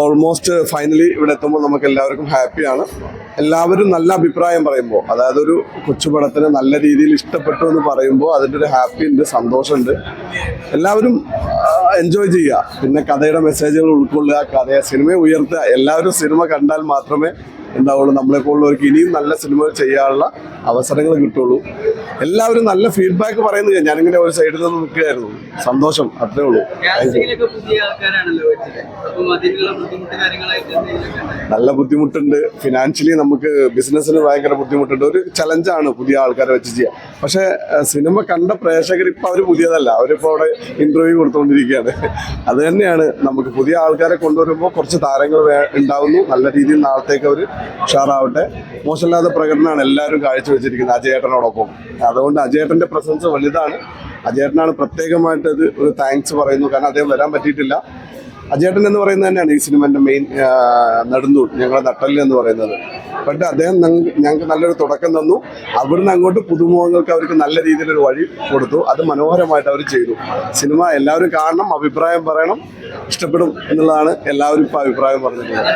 Almost finally ഇവിടെ എത്തുമ്പോൾ നമുക്ക് എല്ലാവർക്കും ഹാപ്പിയാണ് എല്ലാവരും നല്ല അഭിപ്രായം പറയുമ്പോൾ അതായത് ഒരു കൊച്ചുപടത്തിന് നല്ല രീതിയിൽ ഇഷ്ടപ്പെട്ടു എന്ന് പറയുമ്പോൾ അതിന്റെ ഒരു ഹാപ്പി ഉണ്ട് സന്തോഷമുണ്ട്. എല്ലാവരും എൻജോയ് ചെയ്യുക. പിന്നെ കഥയുടെ മെസ്സേജുകൾ ഉൾക്കൊള്ളുക കഥയെ സിനിമയെ ഉയർത്തുക. എല്ലാവരും സിനിമ കണ്ടാൽ മാത്രമേ ഉണ്ടാവുള്ളൂ നമ്മളെ പോലുള്ളവർക്ക് ഇനിയും നല്ല സിനിമകൾ ചെയ്യാനുള്ള അവസരങ്ങൾ കിട്ടുള്ളൂ. എല്ലാവരും നല്ല ഫീഡ്ബാക്ക് പറയുന്നത് ഞാനിങ്ങനെ ഒരു സൈഡിൽ നിന്ന് നിൽക്കുകയായിരുന്നു. സന്തോഷം അത്രേ ഉള്ളൂ? നല്ല ബുദ്ധിമുട്ടുണ്ട്. ഫിനാൻഷ്യലി നമുക്ക് ബിസിനസ്സിന് ഭയങ്കര ബുദ്ധിമുട്ടുണ്ട്. ഒരു ചലഞ്ചാണ് പുതിയ ആൾക്കാരെ വെച്ച് ചെയ്യാൻ. പക്ഷേ സിനിമ കണ്ട പ്രേക്ഷകർ ഇപ്പം അവർ പുതിയതല്ല. അവരിപ്പോൾ അവിടെ ഇന്റർവ്യൂ കൊടുത്തുകൊണ്ടിരിക്കുകയാണ് അത് തന്നെയാണ്. നമുക്ക് പുതിയ ആൾക്കാരെ കൊണ്ടുവരുമ്പോൾ കുറച്ച് താരങ്ങൾ ഉണ്ടാവുന്നു. നല്ല രീതിയിൽ നാളത്തേക്ക് അവർ ഉഷാറാവട്ടെ. മോശമില്ലാത്ത പ്രകടനമാണ് എല്ലാവരും കാഴ്ചവെച്ചിരിക്കുന്നത് അജയേട്ടനോടൊപ്പം. അതുകൊണ്ട് അജയേട്ടന്റെ പ്രസൻസ് വലുതാണ്. അജയേട്ടനാണ് പ്രത്യേകമായിട്ട് ഒരു താങ്ക്സ് പറയുന്നു. കാരണം അദ്ദേഹം വരാൻ പറ്റിയിട്ടില്ല. അജേട്ടൻ എന്ന് പറയുന്നത് തന്നെയാണ് ഈ സിനിമന്റെ മെയിൻ നെടുന്തൂൺ ഞങ്ങളുടെ നട്ടലിൽ എന്ന് പറയുന്നത്. ബട്ട് അദ്ദേഹം ഞങ്ങ- ഞങ്ങൾക്ക് നല്ലൊരു തുടക്കം തന്നു. അവിടുന്ന് അങ്ങോട്ട് പുതുമുഖങ്ങൾക്ക് അവർക്ക് നല്ല രീതിയിലൊരു വഴി കൊടുത്തു. അത് മനോഹരമായിട്ട് അവർ ചെയ്തു. സിനിമ എല്ലാവരും കാണണം അഭിപ്രായം പറയണം ഇഷ്ടപ്പെടും എന്നുള്ളതാണ് എല്ലാവരും ഇപ്പൊ അഭിപ്രായം പറഞ്ഞിട്ടുള്ളത്?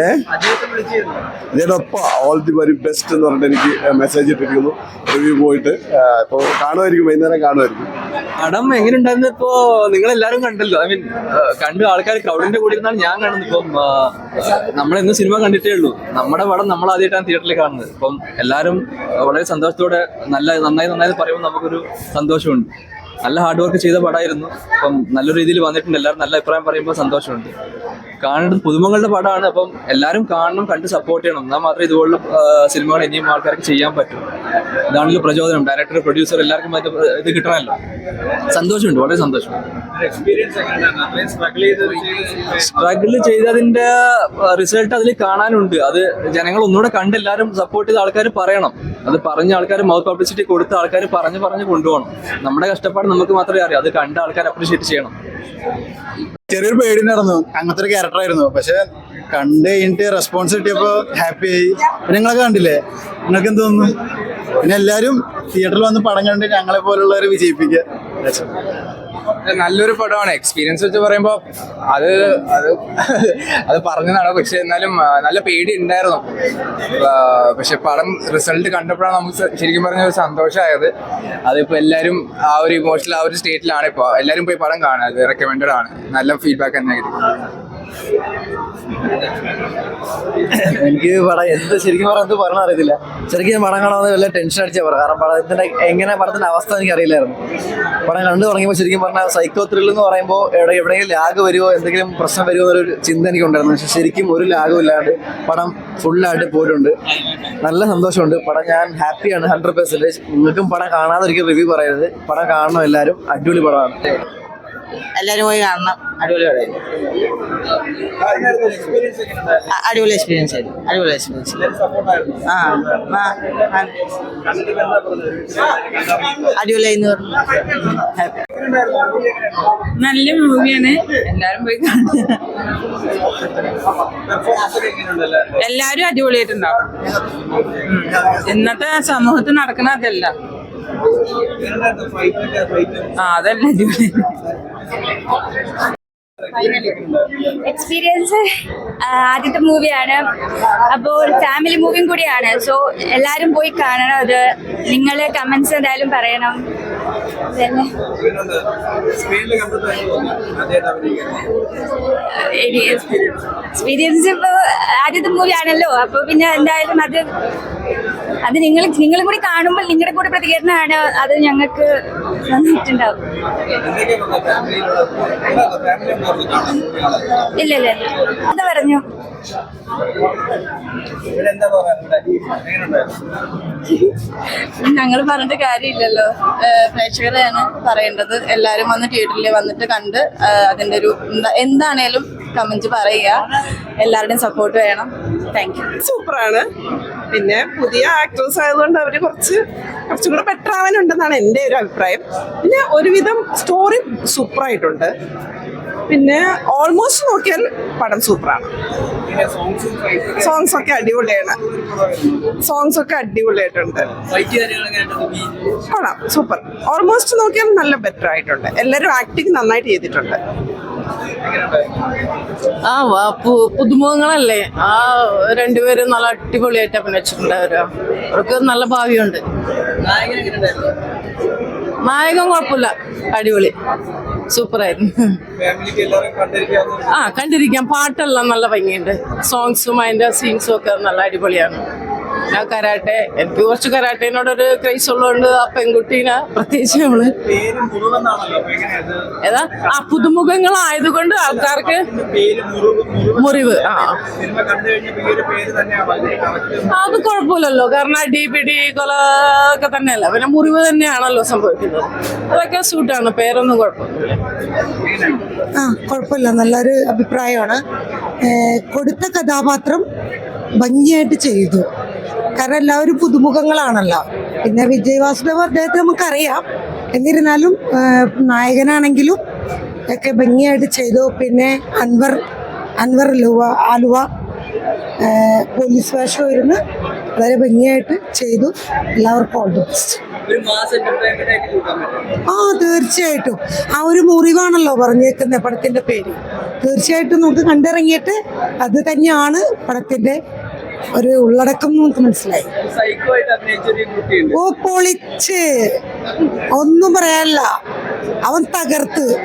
ഏ? ഇതിനൊപ്പം ഓൾ ദി വെരി ബെസ്റ്റ് എന്ന് പറഞ്ഞിട്ട് എനിക്ക് മെസ്സേജ് ഇട്ടിരിക്കുന്നു. റിവ്യൂ പോയിട്ട്. ഇപ്പോൾ കാണുമായിരിക്കും വൈകുന്നേരം കാണുമായിരിക്കും. പടം എങ്ങനെയുണ്ടായിരുന്നു ഇപ്പോ? നിങ്ങൾ എല്ലാരും കണ്ടല്ലോ ഐ മീൻ കണ്ടു ആൾക്കാർ ക്രൗഡിന്റെ കൂടെ ഇരുന്നാണ് ഞാൻ കാണുന്നത്. ഇപ്പം നമ്മൾ എന്ന് സിനിമ കണ്ടിട്ടേ ഉള്ളൂ. നമ്മുടെ പടം നമ്മൾ ആദ്യമായിട്ടാണ് തിയേറ്ററിൽ കാണുന്നത്. ഇപ്പം എല്ലാരും വളരെ സന്തോഷത്തോടെ നല്ല നന്നായി നന്നായി പറയുമ്പോൾ നമുക്കൊരു സന്തോഷമുണ്ട്. നല്ല ഹാർഡ് വർക്ക് ചെയ്ത പടമായിരുന്നു. അപ്പം നല്ല രീതിയിൽ വന്നിട്ടുണ്ട്. എല്ലാവരും നല്ല അഭിപ്രായം പറയുമ്പോൾ സന്തോഷമുണ്ട്. കാണേണ്ടത് പുതുമകളുടെ പടമാണ്. അപ്പം എല്ലാവരും കാണണം കണ്ട് സപ്പോർട്ട് ചെയ്യണം. എന്നാൽ മാത്രമേ ഇതുപോലുള്ള സിനിമകൾ ഇനിയും ആൾക്കാർക്ക് ചെയ്യാൻ പറ്റൂ. ഇതാണല്ലോ പ്രചോദനം. ഡയറക്ടർ പ്രൊഡ്യൂസർ എല്ലാവർക്കും മറ്റേ ഇത് കിട്ടണമല്ലോ. സന്തോഷമുണ്ട് വളരെ അത്രയും സ്ട്രഗിൾ ചെയ്തതിന്റെ റിസൾട്ട് അതിൽ കാണാനുണ്ട്. അത് ജനങ്ങൾ ഒന്നുകൂടെ കണ്ട് എല്ലാവരും സപ്പോർട്ട് ചെയ്ത ആൾക്കാർ പറയണം. അത് പറഞ്ഞ ആൾക്കാർ മൗത്ത് പബ്ലിസിറ്റി കൊടുത്ത ആൾക്കാർ പറഞ്ഞ് പറഞ്ഞ് കൊണ്ടുപോകണം. നമ്മുടെ കഷ്ടപ്പാട് നമുക്ക് മാത്രമേ അറിയാം. അത് കണ്ട ആൾക്കാർ അപ്രീഷിയേറ്റ് ചെയ്യണം. ചെറിയൊരു പേടി നടന്നു അങ്ങനത്തെ ഒരു ക്യാരക്ടർ ആയിരുന്നു. പക്ഷെ കണ്ട് കഴിഞ്ഞിട്ട് റെസ്പോൺസ് കിട്ടിയപ്പോ ഹാപ്പി ആയി. നിങ്ങളൊക്കെ കണ്ടില്ലേ? നിങ്ങൾക്ക് എന്ത് തോന്നുന്നു? പിന്നെ എല്ലാവരും തിയേറ്ററിൽ വന്ന് പടം കണ്ട് ഞങ്ങളെ പോലുള്ളവരെ വിജയിപ്പിക്കുക. നല്ലൊരു പടമാണ്. എക്സ്പീരിയൻസ് വെച്ച് പറയുമ്പോൾ അത് അത് അത് പറഞ്ഞതാണ്. പക്ഷെ എന്നാലും നല്ല പേടി ഉണ്ടായിരുന്നു. പക്ഷെ പടം റിസൾട്ട് കണ്ടപ്പോഴാണ് നമുക്ക് ശരിക്കും പറഞ്ഞ ഒരു സന്തോഷമായത്. അതിപ്പോൾ എല്ലാവരും ആ ഒരു ഇമോഷണൽ ആ ഒരു സ്റ്റേറ്റിലാണ് ഇപ്പോൾ എല്ലാവരും പോയി പടം കാണുക. അത് റെക്കമെൻഡഡ് ആണ്. നല്ല ഫീഡ്ബാക്ക് തന്നെ എനിക്ക് പടം എന്ത് ശരിക്കും പറഞ്ഞാൽ എന്ത് പറഞ്ഞ അറിയത്തില്ല. ശരിക്കും പടം കാണാൻ വല്ല ടെൻഷൻ അടിച്ചാൽ പറ. കാരണം പടത്തിന്റെ എങ്ങനെ പടത്തിന്റെ അവസ്ഥ എനിക്ക് അറിയില്ലായിരുന്നു. പടം കണ്ടു തുടങ്ങിയപ്പോൾ ശരിക്കും പറഞ്ഞാൽ സൈക്കോ ത്രില്ല് എന്ന് പറയുമ്പോൾ എവിടെ എവിടെയെങ്കിലും ലാഗ് വരുമോ എന്തെങ്കിലും പ്രശ്നം വരുമോ എന്നൊരു ചിന്ത എനിക്ക് ഉണ്ടായിരുന്നു പക്ഷെ ശരിക്കും ഒരു ലാഗും ഇല്ലാണ്ട് പടം ഫുള്ളായിട്ട് പോയിട്ടുണ്ട്. നല്ല സന്തോഷമുണ്ട്. പടം ഞാൻ ഹാപ്പിയാണ് ഹൺഡ്രഡ് പെർസെന്റേജ് നിങ്ങൾക്കും പടം കാണാതെ ഒരിക്കലും റിവ്യൂ പറയരുത്. പടം കാണണം എല്ലാവരും അടിപൊളി പടമാണ്. എല്ലാരും പോയി കാണണം. അടിപൊളി അടിപൊളി എക്സ്പീരിയൻസ് ആയിരുന്നു. അടിപൊളി എക്സ്പീരിയൻസ് ആ ഹാപ്പി നല്ല മൂവിയാണ് എല്ലാരും പോയി കാണുക. എല്ലാരും അടിപൊളിയായിട്ടുണ്ടാവും. ഇന്നത്തെ സമൂഹത്തിൽ നടക്കുന്ന അതല്ല. ആ അതല്ല അടിപൊളി. എക്സ്പീരിയൻസ് ആദ്യത്തെ മൂവിയാണ് അപ്പോൾ ഫാമിലി മൂവിയും കൂടിയാണ്. സോ എല്ലാവരും പോയി കാണണം. അത് നിങ്ങൾ കമൻസ് എന്തായാലും പറയണം. എക്സ്പീരിയൻസ് ഇപ്പോൾ ആദ്യത്തെ മൂവിയാണല്ലോ അപ്പോൾ പിന്നെ എന്തായാലും അത് അത് നിങ്ങൾ നിങ്ങൾ കൂടി കാണുമ്പോൾ നിങ്ങളുടെ കൂടെ പ്രതികരണമാണ് അത് ഞങ്ങൾക്ക് നന്നായിട്ടുണ്ടാവും. ഇല്ല ഇല്ല അത് പറഞ്ഞു. ഞങ്ങൾ പറഞ്ഞിട്ട് കാര്യമില്ലല്ലോ. പ്രേക്ഷകരെയാണ് പറയേണ്ടത്. എല്ലാരും വന്ന് തിയേറ്ററിൽ വന്നിട്ട് കണ്ട് അതിന്റെ ഒരു എന്താ- എന്താണേലും കമന്റ് പറയുക. എല്ലാവരുടെയും സപ്പോർട്ട് വേണം. താങ്ക് യു സൂപ്പറാണ്. പിന്നെ പുതിയ ആക്ടേഴ്സ് ആയതുകൊണ്ട് അവർ കുറച്ച് കുറച്ചും കൂടെ ബെറ്റർ ആവാനുണ്ടെന്നാണ് എന്റെ ഒരു അഭിപ്രായം. പിന്നെ ഒരുവിധം സ്റ്റോറി സൂപ്പറായിട്ടുണ്ട്. പിന്നെ ഓൾമോസ്റ്റ് നോക്കിയാൽ പടം സൂപ്പറാണ്. സോങ്സ് ഒക്കെ അടിപൊളിയാണ്. സോങ്സ് ഒക്കെ അടിപൊളിയായിട്ടുണ്ട്. കൊള്ളാം സൂപ്പർ. ഓൾമോസ്റ്റ് നോക്കിയാൽ നല്ല ബെറ്റർ ആയിട്ടുണ്ട്. എല്ലാവരും ആക്ടിങ് നന്നായിട്ട് ചെയ്തിട്ടുണ്ട്. ആ പുതുമുഖങ്ങളല്ലേ? ആ രണ്ടുപേരും നല്ല അടിപൊളിയായിട്ട് അഭിനയിച്ചിട്ടുണ്ട് അവർ അവർക്ക് നല്ല ഭാവിയുണ്ട്. നായകൻ കുഴപ്പമില്ല. അടിപൊളി. സൂപ്പറായിരുന്നു. ആ കണ്ടിരിക്കാം. പാട്ടെല്ലാം നല്ല ഭംഗിയുണ്ട്. സോങ്സും അതിന്റെ സീൻസും ഒക്കെ നല്ല അടിപൊളിയാണ്. ഞാൻ കരാട്ടെ. എനിക്ക് കുറച്ച് കരാട്ടേനോടൊരു ക്രൈസ് ഉള്ളതുകൊണ്ട് ആ പെൺകുട്ടീനെ പ്രത്യേകിച്ച് നമ്മൾ ഏതാ? ആ പുതുമുഖങ്ങളായതുകൊണ്ട് ആൾക്കാർക്ക് പേര് മുറിവ് ആ. സിനിമ കണ്ടു കഴിഞ്ഞപ്പോ ഈ പേര് തന്നെയാണ് കറക്റ്റ് അത് കുഴപ്പമില്ലല്ലോ. കാരണം ഡി പി ഡി കൊല ഒക്കെ തന്നെയല്ല. പിന്നെ മുറിവ് തന്നെയാണല്ലോ സംഭവിക്കുന്നത്. അതൊക്കെ സൂട്ടാണ് പേരൊന്നും കുഴപ്പമില്ല ആ കുഴപ്പമില്ല. നല്ലൊരു അഭിപ്രായമാണ്. കൊടുത്ത കഥാപാത്രം ഭംഗിയായിട്ട് ചെയ്തു. കാരണം എല്ലാവരും പുതുമുഖങ്ങളാണല്ലോ. പിന്നെ വിജയ് വാസുദേവ് അദ്ദേഹത്തെ നമുക്കറിയാം. എന്നിരുന്നാലും നായകനാണെങ്കിലും ഒക്കെ ഭംഗിയായിട്ട് ചെയ്തു. പിന്നെ അൻവർ അൻവർ ലുവ ആലുവ പോലീസ് വേഷം ഇരുന്ന് വളരെ ഭംഗിയായിട്ട് ചെയ്തു. എല്ലാവർക്കും ഓൾ ദി ബെസ്റ്റ് ആ തീർച്ചയായിട്ടും. ആ ഒരു മുറിവാണല്ലോ പറഞ്ഞേക്കുന്ന പടത്തിന്റെ പേര്. തീർച്ചയായിട്ടും നമുക്ക് കണ്ടിറങ്ങിയിട്ട് അത് തന്നെയാണ് പടത്തിന്റെ ഒരു ഉള്ളടക്കം നമുക്ക് മനസ്സിലായി. ഓ പൊളിച്ച്. ഒന്നും പറയാനില്ല. അവൻ തകർത്ത്.